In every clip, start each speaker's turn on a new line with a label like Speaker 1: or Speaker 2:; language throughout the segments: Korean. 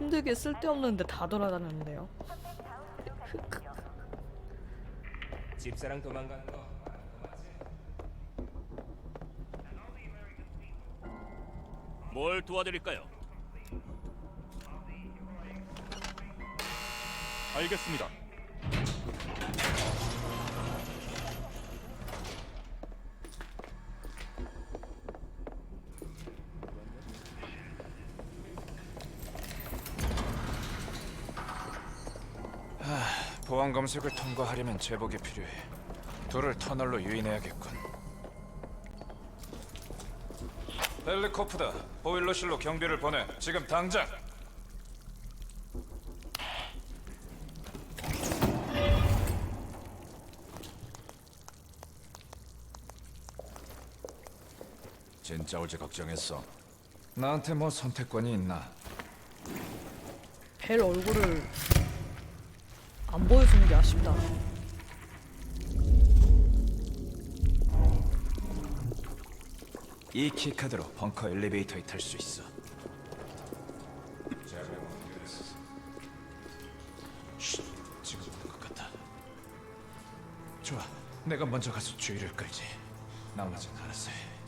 Speaker 1: 힘들게 쓸데없는데 다 돌아다녔는데요.
Speaker 2: 집사랑 도망간 거.
Speaker 3: 뭘 도와드릴까요?
Speaker 4: 알겠습니다.
Speaker 5: 검색을 통과하려면 제복이 필요해. 둘을 터널로 유인해야겠군. 헬리코프터, 보일러실로 경비를 보내. 지금 당장.
Speaker 6: 진짜 올지 걱정했어.
Speaker 5: 나한테 뭐 선택권이 있나?
Speaker 1: 벨 얼굴을 안 보여주는 게 아쉽다.
Speaker 5: 이 키카드로 벙커 엘리베이터에 탈 수 있어. 쉿, 지금 오는 것 같다. 좋아, 내가 먼저 가서 주의를 끌지. 나머지는 알아서 해.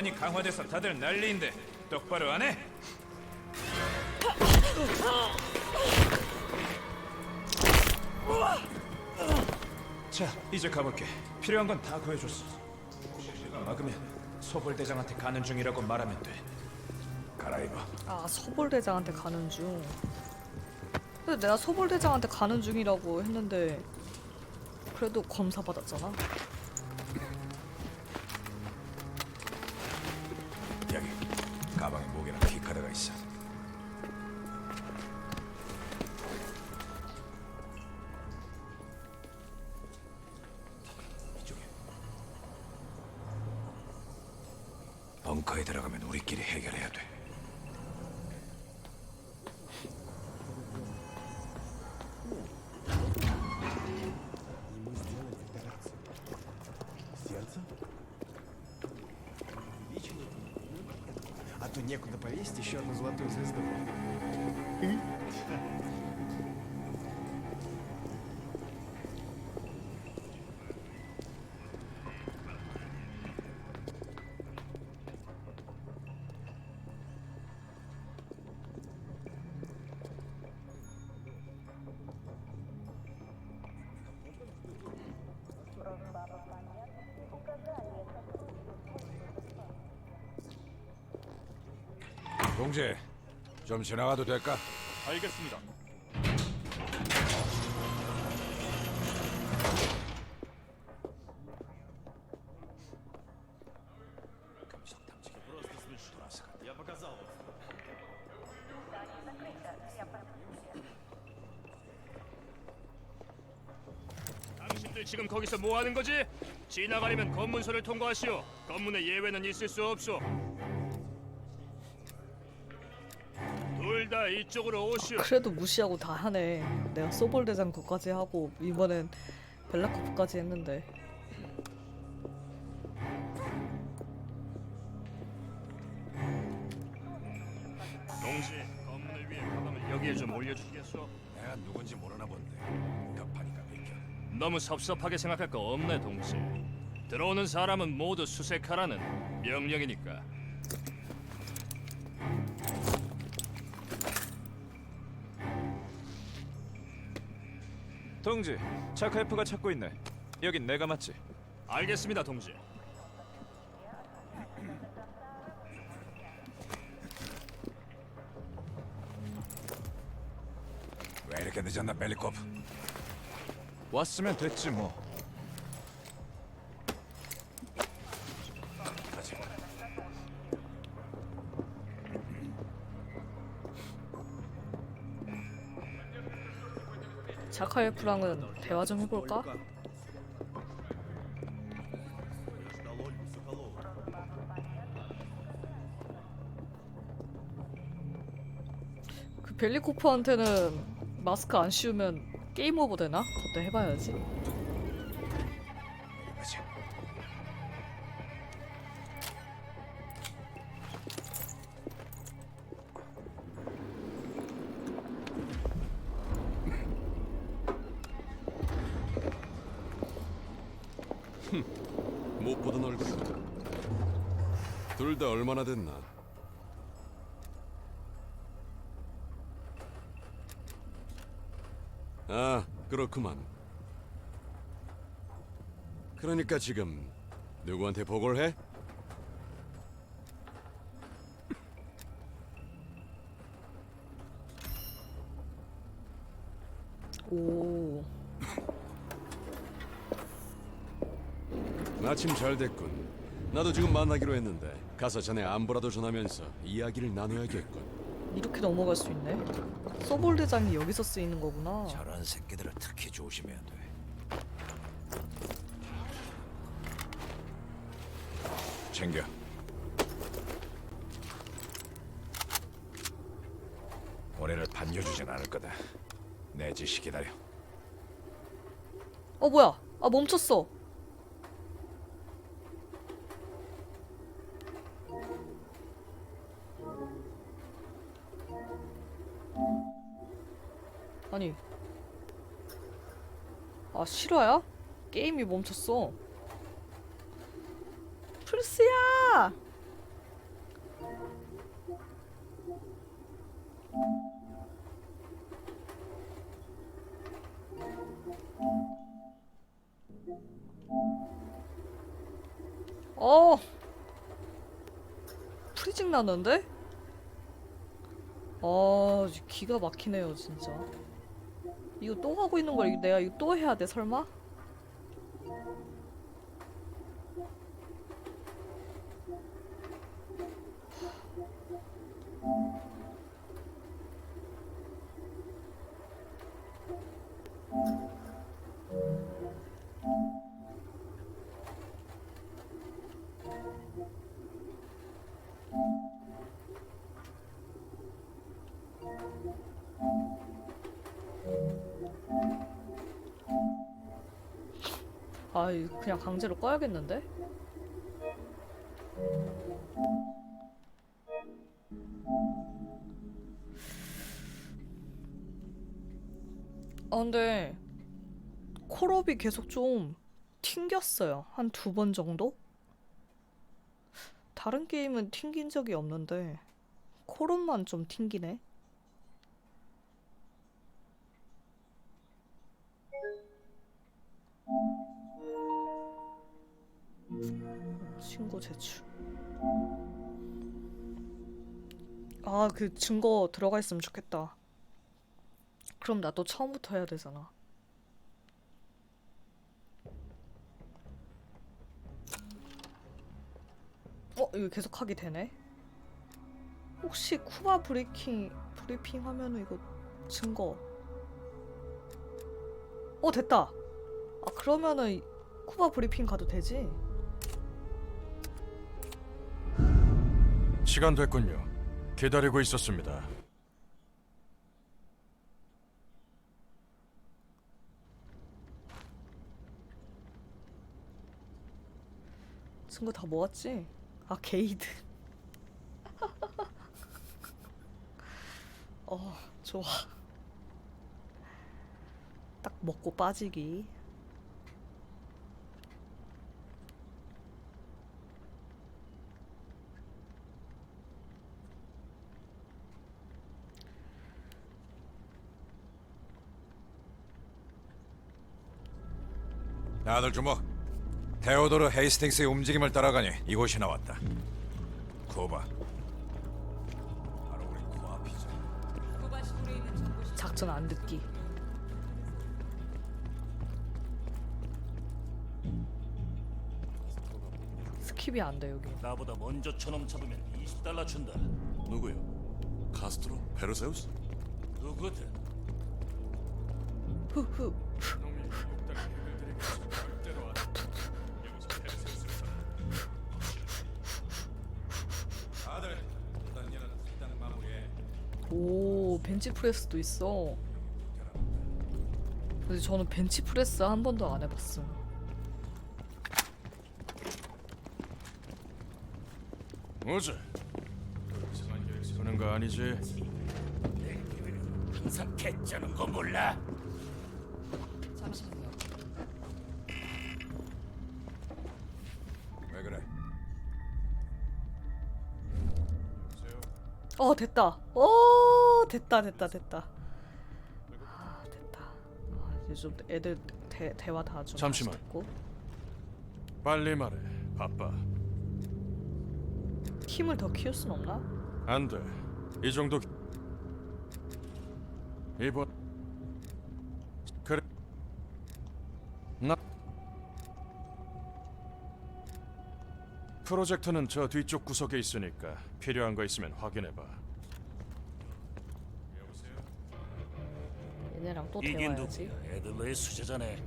Speaker 5: 보안이 강화돼서 다들 난리인데 똑바로 안 해? 자, 이제 가볼게. 필요한 건 다 구해줬어. 내가 막으면 소벌 대장한테 가는 중이라고 말하면 돼.
Speaker 6: 갈아입어.
Speaker 1: 아 소벌대장한테 가는 중. 근데 내가 소벌대장한테 가는 중이라고 했는데 그래도 검사 받았잖아.
Speaker 7: То некуда повесить еще одну золотую звезду.
Speaker 6: 좀 지나가도 될까?
Speaker 4: 알겠습니다.
Speaker 3: 당신들 지금 거기서 뭐 하는 거지? 지나가려면 검문소를 통과하시오. 검문에 예외는 있을 수 없소. 둘 다 이쪽으로 오시오.
Speaker 1: 그래도 무시하고 다 하네. 내가 소벌대장 거까지 하고 이번엔 벨라코프까지 했는데.
Speaker 3: 동지, 검문을 위해 가방을 여기에 좀 올려주겠소?
Speaker 6: 내가 누군지 모르나 본데. 급하니까 비켜.
Speaker 3: 너무 섭섭하게 생각할 거 없네, 동지. 들어오는 사람은 모두 수색하라는 명령이니까.
Speaker 5: 동지, 차카이프가 찾고 있네. 여긴 내가 맞지?
Speaker 3: 알겠습니다, 동지.
Speaker 6: 왜 이렇게 늦었나, 벨리코프?
Speaker 5: 왔으면 됐지 뭐.
Speaker 1: 카칼프랑은 대화 좀 해볼까? 그 벨리코프한테는 마스크 안 씌우면 게임 오버 되나? 그때 해봐야지.
Speaker 8: 얼마나 됐나? 아, 그렇구만. 그러니까 지금 누구한테 보고를 해?
Speaker 1: 오.
Speaker 8: 마침 잘 됐군. 나도 지금 만나기로 했는데 가서 전에 안부라도 전하면서 이야기를 나눠야겠군.
Speaker 1: 이렇게 넘어갈 수 있네. 소볼 대장이 여기서 쓰이는 거구나.
Speaker 5: 저런 새끼들을 특히 조심해야 돼. 챙겨. 올해를 반겨주진 않을 거다. 내 지시 기다려.
Speaker 1: 어 뭐야? 아 멈췄어. 아니. 아 실화야? 게임이 멈췄어. 플스야! 어. 프리징 나는데? 아, 기가 막히네요, 진짜. 이거 또 하고 있는 걸 내가 이거 또 해야 돼, 설마? 아, 그냥 강제로 꺼야겠는데? 아, 근데 콜업이 계속 좀 튕겼어요. 한 두 번 정도? 다른 게임은 튕긴 적이 없는데 콜업만 좀 튕기네. 제출. 아, 그 증거 들어가 있으면 좋겠다. 그럼 나도 처음부터 해야 되잖아. 어, 이거 계속 하게 되네. 혹시 쿠바 브리킹 브리핑 하면은 이거 증거. 어, 됐다. 아, 그러면은 쿠바 브리핑 가도 되지?
Speaker 9: 시간 됐군요. 기다리고 있었습니다.
Speaker 1: 증거 다 모았지? 아 게이드 어 좋아 딱 먹고 빠지기
Speaker 5: 다들 주목. 테오도르 헤이스팅스의 움직임을 따라가니 이곳이 나왔다. 쿠바. 바로 우리 코앞이지.
Speaker 1: 작전 안 듣기 스킵이 안 돼 여기
Speaker 2: 나보다 먼저 저놈 잡으면 20달러 준다.
Speaker 8: 누구요? 카스트로? 페르세우스?
Speaker 2: 누구든
Speaker 1: 후후
Speaker 5: 다
Speaker 1: 프레스도 있어. 근데 저는 벤치 프레스 한 번도 안 해봤음.
Speaker 9: 뭐지? 세우는 거 아니지?
Speaker 2: 항상 개쩌는 거 몰라?
Speaker 1: 잠시만요.
Speaker 6: 왜 그래?
Speaker 1: 어 됐다. 어 됐다 됐다 됐다. 아 됐다. 아, 이제 좀 애들 대 대화 다좀
Speaker 9: 잠시만.
Speaker 1: 듣고
Speaker 9: 빨리 말해. 바빠.
Speaker 1: 힘을 더 키울 순 없나?
Speaker 9: 안 돼. 이 정도. 기- 이번. 그래. 나. 프로젝터는 저 뒤쪽 구석에 있으니까 필요한 거 있으면 확인해 봐.
Speaker 1: 얘네랑 또 대화해야지.
Speaker 2: 누구야? 애들로의 수제자네.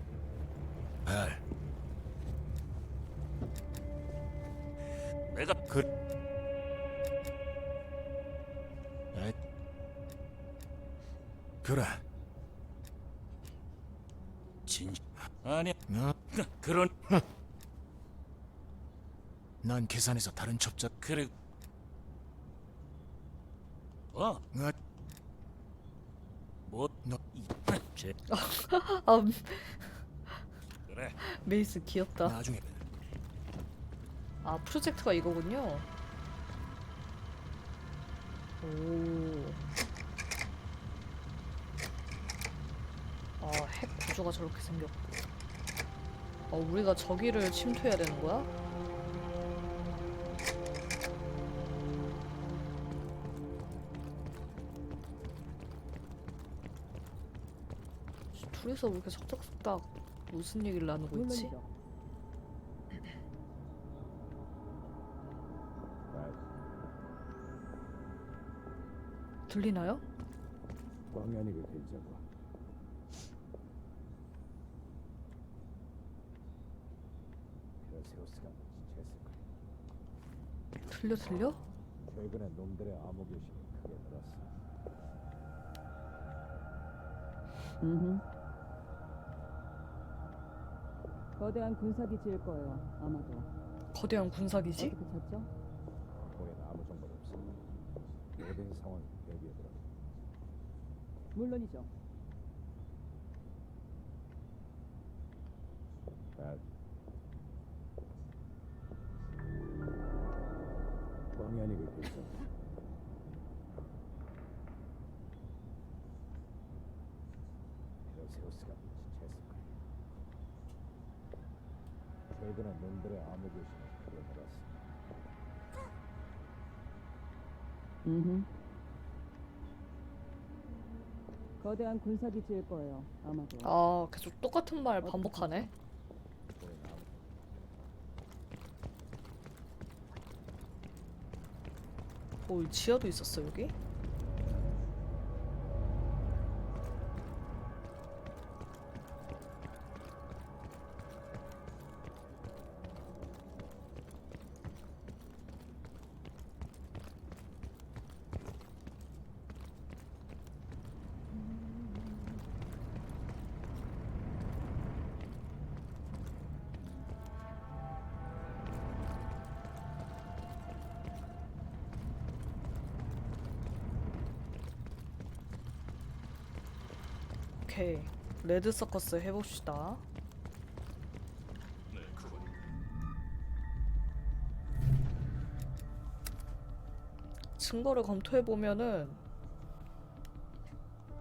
Speaker 6: 발.
Speaker 2: 내가 그
Speaker 6: 그래.
Speaker 2: 진 아니야. 그런
Speaker 6: 난 계산해서 다른 첩자.
Speaker 2: 그래. 어? 뭐? 너제
Speaker 1: 아 음,
Speaker 2: 그래.
Speaker 1: 메이스 귀엽다.
Speaker 6: 나중에
Speaker 1: 아 프로젝트가 이거군요. 오. 아, 핵 구조가 저렇게 생겼고. 어, 우리가 저기를 침투해야 되는 거야? 둘이서 왜 이렇게 속닥속닥 무슨 얘기를 나누고 있지? 들리나요?
Speaker 6: 광연이가 되자고. 페르세우스가 지체했을 거야.
Speaker 1: 들려 들려?
Speaker 6: 최근에 놈들의 암호 교신이 크게 늘었어.
Speaker 10: 거대한 군사기지일 거예요. 아마도.
Speaker 1: 거대한 군사기지?
Speaker 10: 어떻게 찾죠?
Speaker 6: 우리는 아무 정보도 없어. 모든 상황 여기에 들어.
Speaker 10: 물론이죠.
Speaker 6: 발. 광연이가 되자고. 페르세우스가 지체했을 거야. 최근에 놈들의 교신이 크게 늘었어.
Speaker 10: 음. 거대한 군사기지일 거예요. 아마도.
Speaker 1: 아 계속 똑같은 말 반복하네. 오 지하도 있었어 여기? 오케이 레드 서커스 해봅시다. 증거를 검토해 보면은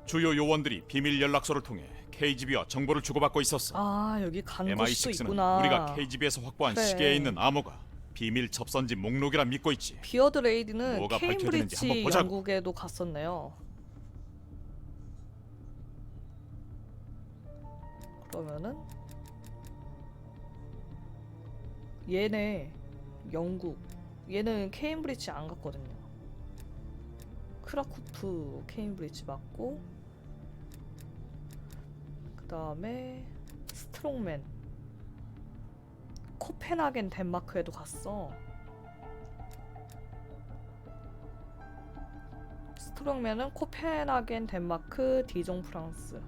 Speaker 4: 주요 요원들이 비밀 연락소를 통해 KGB와 정보를 주고받고 있었어.
Speaker 1: 아 여기 간 곳도
Speaker 4: MI6는
Speaker 1: 있구나.
Speaker 4: 우리가 KGB에서 확보한
Speaker 1: 그래.
Speaker 4: 시계에 있는 암호가 비밀 접선지 목록이라 믿고 있지.
Speaker 1: 비어드 레이드는
Speaker 4: 뭐가 밝혀지는지 한번
Speaker 1: 케임브리지
Speaker 4: 보자고.
Speaker 1: 영국에도 갔었네요. 그러면은 얘네 영국 얘는 케임브리지 안 갔거든요. 크라쿠프 케임브리지 맞고 그 다음에 스트롱맨 코펜하겐 덴마크에도 갔어. 스트롱맨은 코펜하겐 덴마크 디종 프랑스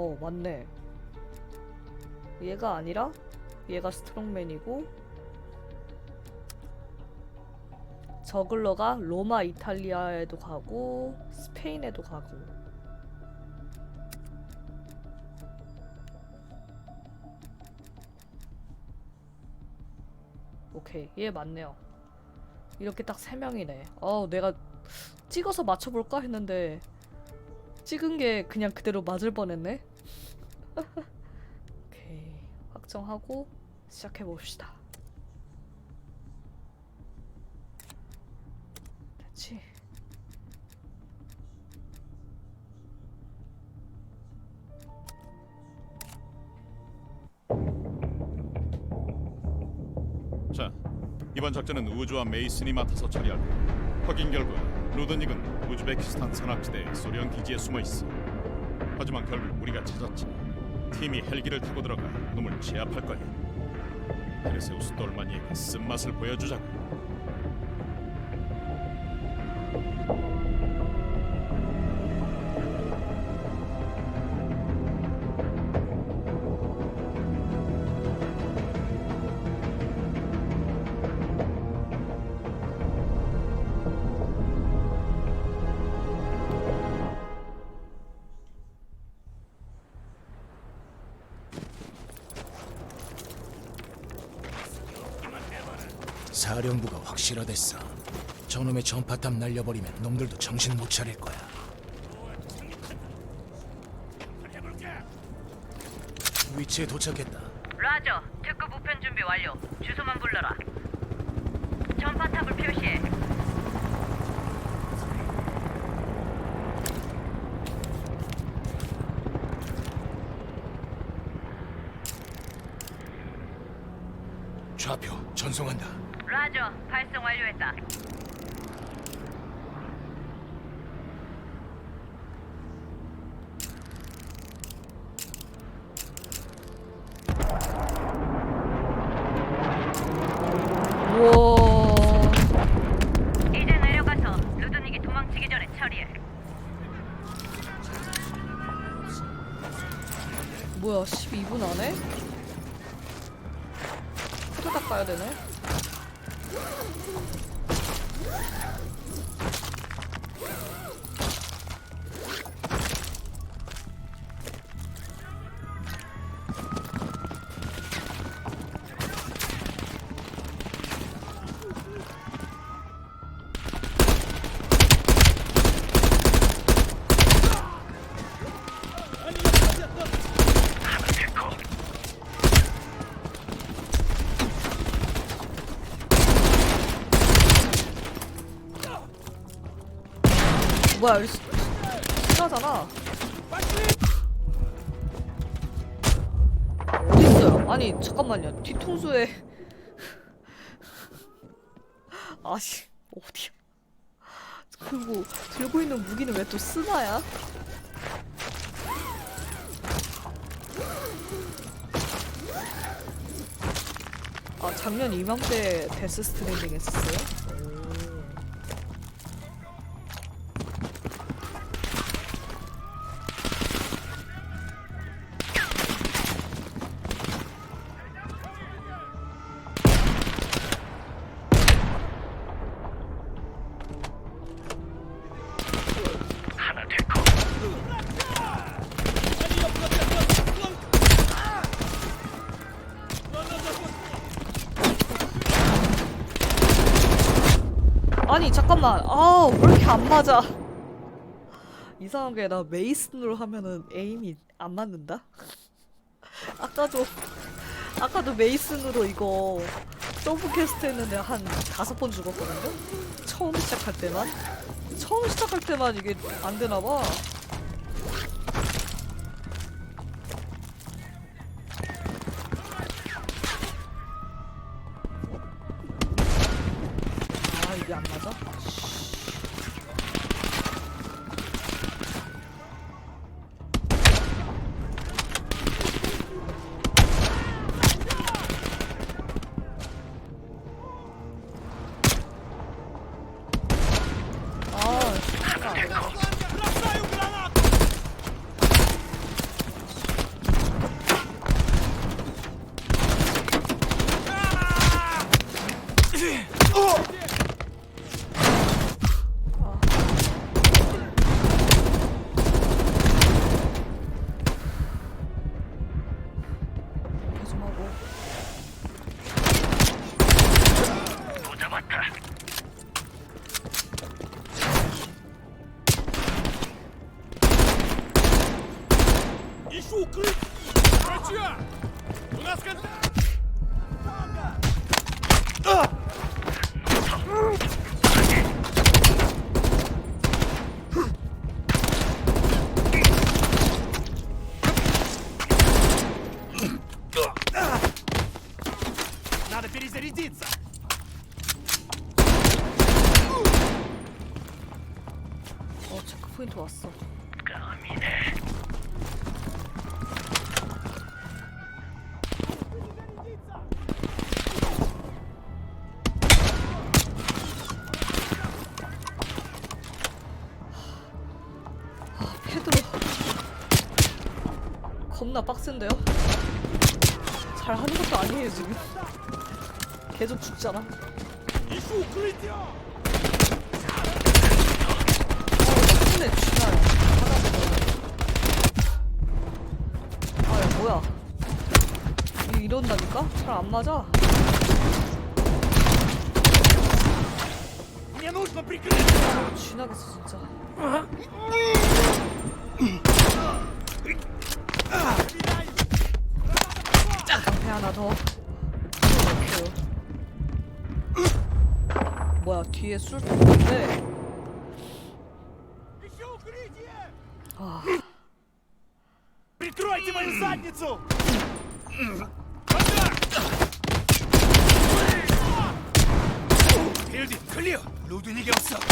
Speaker 1: 어 맞네. 얘가 아니라 얘가 스트롱맨이고 저글러가 로마 이탈리아에도 가고 스페인에도 가고. 오케이 얘 맞네요. 이렇게 딱세 명이네. 어 내가 찍어서 맞춰볼까 했는데 찍은 게 그냥 그대로 맞을 뻔했네 오케이 확정하고 시작해 봅시다 됐지
Speaker 4: 자, 이번 작전은 우주와 메이슨이 맡아서 거야. 확인 결과 루드닉은 우즈베키스탄 산악지대 소련 기지에 숨어 있어. 하지만 결국 우리가 찾았지. 팀이 헬기를 타고 들어가 놈을 제압할 거야. 페르세우스 돌마니에게 쓴맛을 보여주자고.
Speaker 2: 사령부가 확실하댔어. 저놈의 전파탑 날려버리면 놈들도 정신 못 차릴 거야. 위치에 도착했다.
Speaker 10: 라저, 특급 우편 준비 완료. 주소만 불러라. 전파탑을 표시해.
Speaker 2: 좌표 전송한다.
Speaker 10: 라저, 발송 완료했다.
Speaker 1: 우와
Speaker 10: 이제 내려가서 루드닉이 도망치기 전에 처리해.
Speaker 1: 뭐야 12분 안에? 후다닥 가야 되네 Whoa! 뭐야 여기 수- 수나잖아 어딨어요? 아니 잠깐만요 뒤통수에 아씨 어디야 그리고 들고 있는 무기는 왜또 스나야? 아 작년 이맘때 데스 스트랜딩 했었어요? 이상하게 나 메이슨으로 하면은 에임이 안 맞는다? 아까도 아까도 메이슨으로 이거 서브 캐스트 했는데 한 다섯 번 죽었거든요? 처음 시작할 때만? 처음 시작할 때만 이게 안 되나 봐 겁나 빡센데요? 잘 하는 것도 아니에요 지금 계속 죽잖아 어, 근데 쥐나요 아야 뭐야 이- 이런다니까? 잘 안 맞아
Speaker 7: Мне нужно прикрыть!
Speaker 1: 쥐나겠어 진짜 방패 하나 더 이렇게요. 뭐야 뒤에 술 있는데
Speaker 7: Еще укрытие!
Speaker 1: 아
Speaker 7: Прикройте мою задницу! 빌딩 클리어! 루드닉이 없어!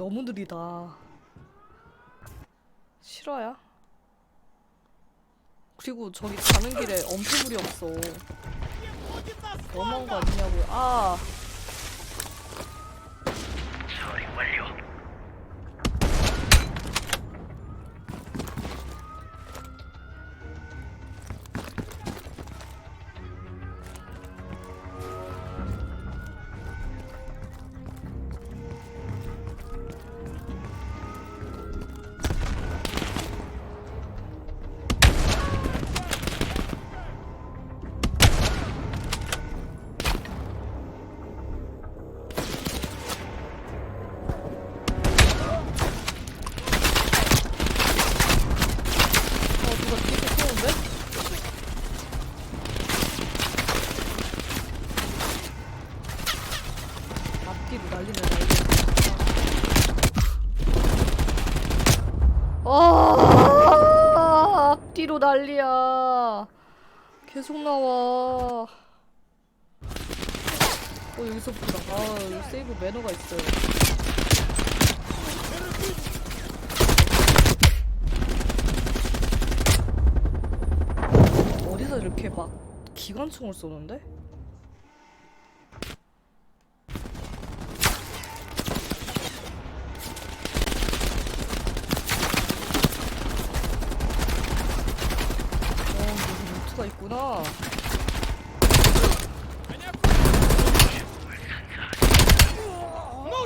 Speaker 1: 너무 느리다. 실화야? 그리고 저기 가는 길에 엄폐물이 없어. 너무한 거 아니냐고요. 아, 보다. 아, 세이브 매너가 있어요. 어디서 이렇게 막 기관총을 쏘는데? 어, 여기 루트가 있구나.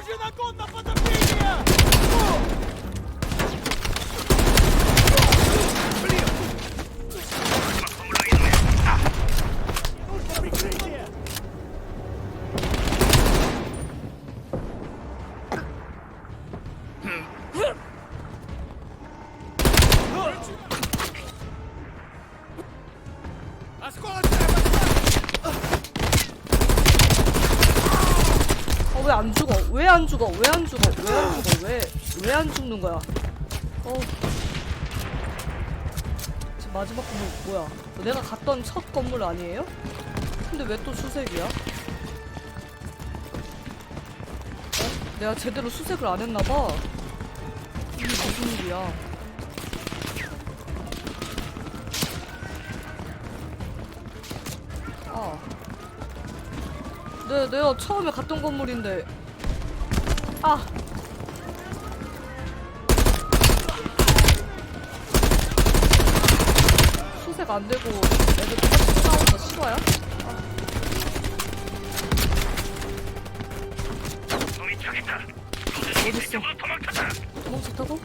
Speaker 7: Оружие на
Speaker 1: кон на потопление! 죽어? 왜 안 죽어? 왜 안 죽어? 왜 왜 안 죽는 거야? 어. 지금 마지막 건물 뭐야? 내가 갔던 첫 건물 아니에요? 근데 왜 또 수색이야? 어? 내가 제대로 수색을 안 했나 봐. 이게 무슨 일이야? 아. 네, 내가 처음에 갔던 건물인데. 아. 수색 안 되고 애들 똑같이 싸우는 거 싫어요?
Speaker 3: 놈이 저기 있다.
Speaker 1: 어딨어?
Speaker 3: 도망쳤다.
Speaker 1: 도망쳤다고?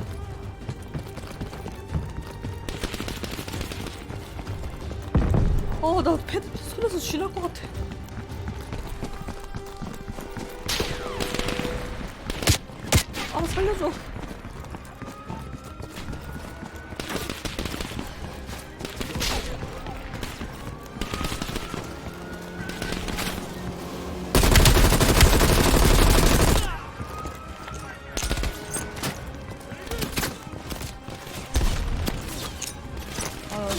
Speaker 1: 어, 나 패드 손에서 쥐날 것 같아. 아,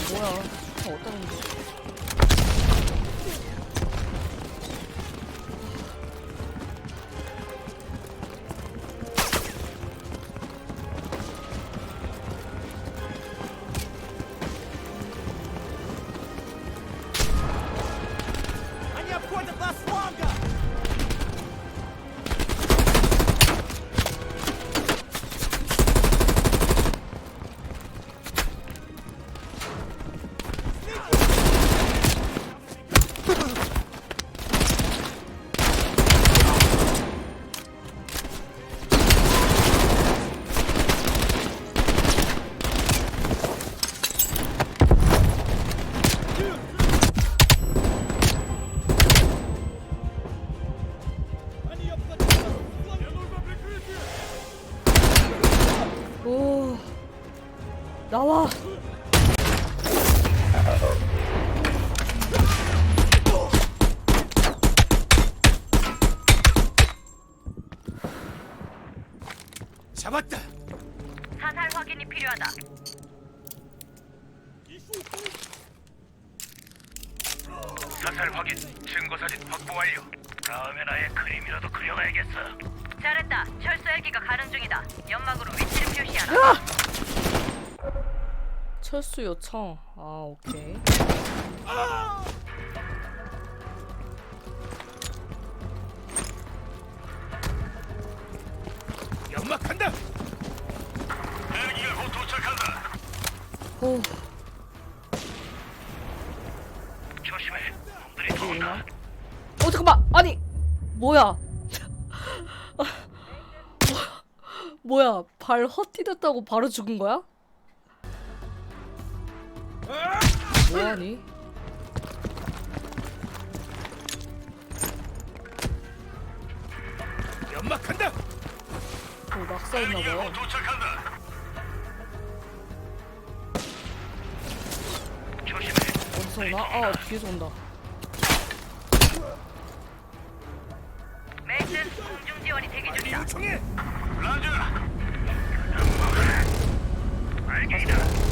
Speaker 1: 뭐야. 다 어디다 놓은 거 나와.
Speaker 7: 잡
Speaker 1: 철수 요청. 아, 오케이.
Speaker 3: 연막한다. 헬기가 곧 도착한다.
Speaker 1: 오,
Speaker 3: 조심해. 놈들이
Speaker 1: 오나? 어, 잠깐만. 아니, 뭐야? 뭐야? 발 헛디뎠다고 바로 죽은 거야? 뭐하니?
Speaker 3: 연막한다.
Speaker 1: 어, 낙사했나봐요.
Speaker 3: 도착한다. 조심해.
Speaker 1: 어디서 오나? 아, 뒤에서 온다.
Speaker 10: 메이슨 공중 지원이 대기 중이다.
Speaker 3: 요청해. 라자. 알겠다.